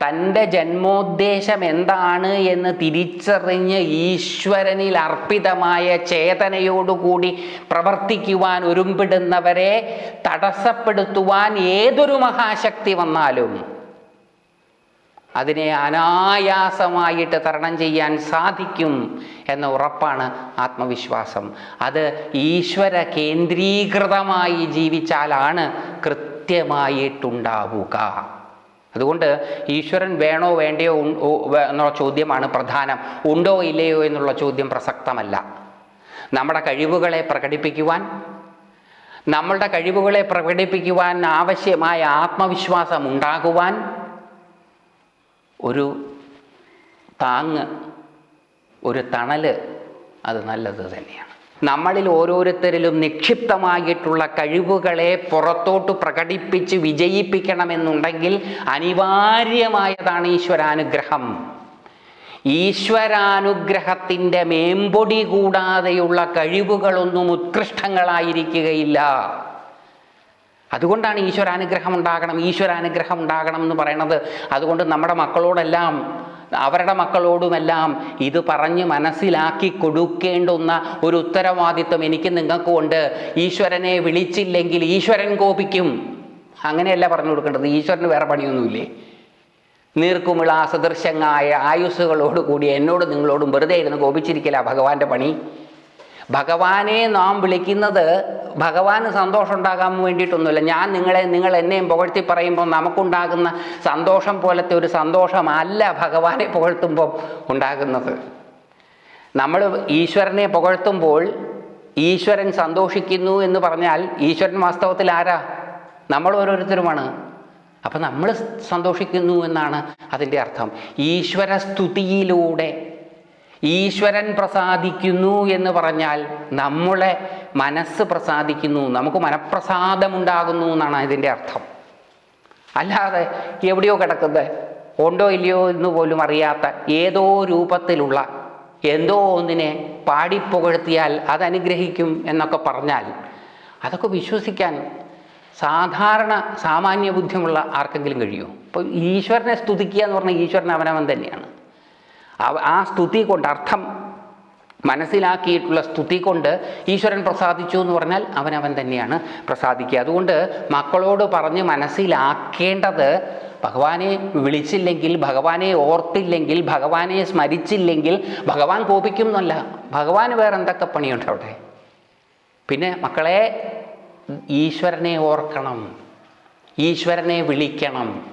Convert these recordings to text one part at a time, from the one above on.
തന്റെ ജന്മോദ്ദേശം എന്താണ് എന്ന് തിരിച്ചറിഞ്ഞ് ഈശ്വരനിൽ അർപ്പിതമായ ചേതനയോടുകൂടി പ്രവർത്തിക്കുവാൻ ഒരുമ്പിടുന്നവരെ തടസ്സപ്പെടുത്തുവാൻ ഏതൊരു മഹാശക്തി വന്നാലും അതിനെ അനായാസമായിട്ട് തരണം ചെയ്യാൻ സാധിക്കും എന്ന ഉറപ്പാണ് ആത്മവിശ്വാസം. അത് ഈശ്വര കേന്ദ്രീകൃതമായി ജീവിച്ചാലാണ് കൃത്യമായിട്ടുണ്ടാവുക. അതുകൊണ്ട് ഈശ്വരൻ വേണോ വേണ്ടയോ എന്നുള്ള ചോദ്യമാണ് പ്രധാനം. ഉണ്ടോ ഇല്ലയോ എന്നുള്ള ചോദ്യം പ്രസക്തമല്ല. നമ്മുടെ കഴിവുകളെ പ്രകടിപ്പിക്കുവാൻ നമ്മളുടെ കഴിവുകളെ പ്രകടിപ്പിക്കുവാൻ ആവശ്യമായ ആത്മവിശ്വാസം ഉണ്ടാകുവാൻ ഒരു താങ്ങ് ഒരു തണൽ അത് നല്ലത് തന്നെയാണ്. നമ്മളിൽ ഓരോരുത്തരിലും നിക്ഷിപ്തമായിട്ടുള്ള കഴിവുകളെ പുറത്തോട്ട് പ്രകടിപ്പിച്ച് വിജയിപ്പിക്കണമെന്നുണ്ടെങ്കിൽ അനിവാര്യമായതാണ് ഈശ്വരാനുഗ്രഹം. ഈശ്വരാനുഗ്രഹത്തിന്റെ മേമ്പൊടി കൂടാതെയുള്ള കഴിവുകളൊന്നും ഉത്കൃഷ്ടങ്ങളായിരിക്കുകയില്ല. അതുകൊണ്ടാണ് ഈശ്വരാനുഗ്രഹം ഉണ്ടാകണം ഈശ്വരാനുഗ്രഹം ഉണ്ടാകണം എന്ന് പറയണത് അതുകൊണ്ട് നമ്മുടെ മക്കളോടെല്ലാം അവരുടെ മക്കളോടുമെല്ലാം ഇത് പറഞ്ഞ് മനസ്സിലാക്കി കൊടുക്കേണ്ടുന്ന ഒരു ഉത്തരവാദിത്വം എനിക്ക് നിങ്ങൾക്കും ഈശ്വരനെ വിളിച്ചില്ലെങ്കിൽ ഈശ്വരൻ കോപിക്കും. അങ്ങനെയല്ല പറഞ്ഞു കൊടുക്കേണ്ടത്. ഈശ്വരന് വേറെ പണിയൊന്നുമില്ലേ? നീർക്കുമിള സദൃശങ്ങായ ആയുസ്സുകളോടുകൂടി എന്നോട് നിങ്ങളോടും വെറുതെ ഇരുന്ന് കോപിച്ചിരിക്കില്ല ഭഗവാന്റെ പണി. ഭഗവാനെ നാം വിളിക്കുന്നത് ഭഗവാന് സന്തോഷം ഉണ്ടാകാൻ വേണ്ടിയിട്ടൊന്നുമില്ല. ഞാൻ നിങ്ങളെ നിങ്ങൾ എന്നെയും പുകഴ്ത്തി പറയുമ്പോൾ നമുക്കുണ്ടാകുന്ന സന്തോഷം പോലത്തെ ഒരു സന്തോഷമല്ല ഭഗവാനെ പുകഴ്ത്തുമ്പോൾ ഉണ്ടാകുന്നത്. നമ്മൾ ഈശ്വരനെ പുകഴ്ത്തുമ്പോൾ ഈശ്വരൻ സന്തോഷിക്കുന്നു എന്ന് പറഞ്ഞാൽ ഈശ്വരൻ വാസ്തവത്തിൽ ആരാ? നമ്മൾ ഓരോരുത്തരുമാണ്. അപ്പം നമ്മൾ സന്തോഷിക്കുന്നു എന്നാണ് അതിന്റെ അർത്ഥം. ഈശ്വര സ്തുതിയിലൂടെ ഈശ്വരൻ പ്രസാദിക്കുന്നു എന്ന് പറഞ്ഞാൽ നമ്മളെ മനസ്സ് പ്രസാദിക്കുന്നു നമുക്ക് മനഃപ്രസാദമുണ്ടാകുന്നു എന്നാണ് ഇതിന്റെ അർത്ഥം. അല്ലാതെ എവിടെയോ കിടക്കുന്നത് ഉണ്ടോ ഇല്ലയോ എന്ന് പോലും അറിയാത്ത ഏതോ രൂപത്തിലുള്ള എന്തോ ഒന്നിനെ പാടിപ്പുകഴ്ത്തിയാൽ അതനുഗ്രഹിക്കും എന്നൊക്കെ പറഞ്ഞാൽ അതൊക്കെ വിശ്വസിക്കാൻ സാധാരണ സാമാന്യ ബുദ്ധിമുള്ള ആർക്കെങ്കിലും കഴിയുമോ? അപ്പോൾ ഈശ്വരനെ സ്തുതിക്കുക എന്ന് പറഞ്ഞാൽ ഈശ്വരൻ അവനവൻ തന്നെയാണ്. ആ സ്തുതി കൊണ്ട് അർത്ഥം മനസ്സിലാക്കിയിട്ടുള്ള സ്തുതി കൊണ്ട് ഈശ്വരൻ പ്രസാദിച്ചു എന്ന് പറഞ്ഞാൽ അവൻ അവൻ തന്നെയാണ് പ്രസാദിക്കുക. അതുകൊണ്ട് മക്കളോട് പറഞ്ഞ് മനസ്സിലാക്കേണ്ടത് ഭഗവാനെ വിളിച്ചില്ലെങ്കിൽ ഭഗവാനെ ഓർത്തില്ലെങ്കിൽ ഭഗവാനെ സ്മരിച്ചില്ലെങ്കിൽ ഭഗവാൻ കോപിക്കും എന്നല്ല ഭഗവാന് വേറെ എന്തൊക്കെ പണിയുണ്ട് അവിടെ? പിന്നെ മക്കളെ ഈശ്വരനെ ഓർക്കണം. ഈശ്വരനെ വിളിക്കണം.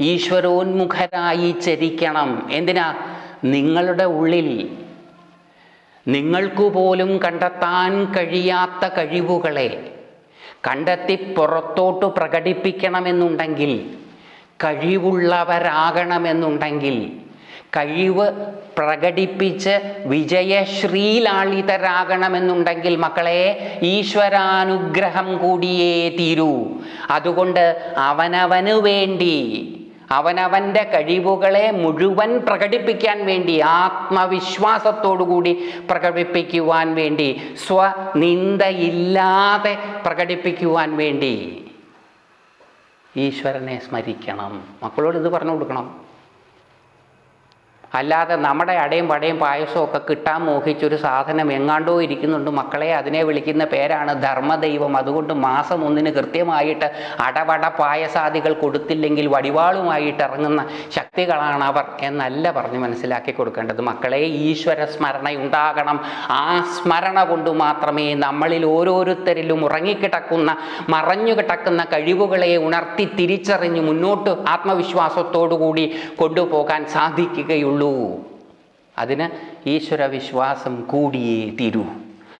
ഈശ്വരോന്മുഖരായി ചരിക്കണം. എന്തിനാ? നിങ്ങളുടെ ഉള്ളിൽ നിങ്ങൾക്കു പോലും കണ്ടെത്താൻ കഴിയാത്ത കഴിവുകളെ കണ്ടെത്തി പുറത്തോട്ട് പ്രകടിപ്പിക്കണമെന്നുണ്ടെങ്കിൽ കഴിവുള്ളവരാകണമെന്നുണ്ടെങ്കിൽ കഴിവ് പ്രകടിപ്പിച്ച് വിജയശ്രീലാളിതരാകണമെന്നുണ്ടെങ്കിൽ മക്കളെ ഈശ്വരാനുഗ്രഹം കൂടിയേ തീരൂ. അതുകൊണ്ട് അവനവന് വേണ്ടി അവനവന്റെ കഴിവുകളെ മുഴുവൻ പ്രകടിപ്പിക്കാൻ വേണ്ടി ആത്മവിശ്വാസത്തോടുകൂടി പ്രകടിപ്പിക്കുവാൻ വേണ്ടി സ്വനിന്ദയില്ലാതെ പ്രകടിപ്പിക്കുവാൻ വേണ്ടി ഈശ്വരനെ സ്മരിക്കണം. മക്കളോട് ഇത് പറഞ്ഞു കൊടുക്കണം. അല്ലാതെ നമ്മുടെ അടയും പടയും പായസവും ഒക്കെ കിട്ടാൻ മോഹിച്ചൊരു സാധനം എങ്ങാണ്ടോ ഇരിക്കുന്നുണ്ട്. മക്കളെ അതിനെ വിളിക്കുന്ന പേരാണ് ധർമ്മദൈവം. അതുകൊണ്ട് മാസം ഒന്നിന് കൃത്യമായിട്ട് അടവട പായസാദികൾ കൊടുത്തില്ലെങ്കിൽ വടിവാളുമായിട്ട് ഇറങ്ങുന്ന ശക്തികളാണ് അവർ എന്നല്ല പറഞ്ഞ് മനസ്സിലാക്കി കൊടുക്കേണ്ടത്. മക്കളെ ഈശ്വര സ്മരണ ഉണ്ടാകണം ആ സ്മരണ കൊണ്ട് മാത്രമേ നമ്മളിൽ ഓരോരുത്തരിലും ഉറങ്ങിക്കിടക്കുന്ന മറഞ്ഞു കിടക്കുന്ന കഴിവുകളെ ഉണർത്തി തിരിച്ചറിഞ്ഞ് മുന്നോട്ട് ആത്മവിശ്വാസത്തോടു കൂടി കൊണ്ടുപോകാൻ സാധിക്കുകയുള്ളൂ. അതിന് ഈശ്വര വിശ്വാസം കൂടിയേ തീരൂ.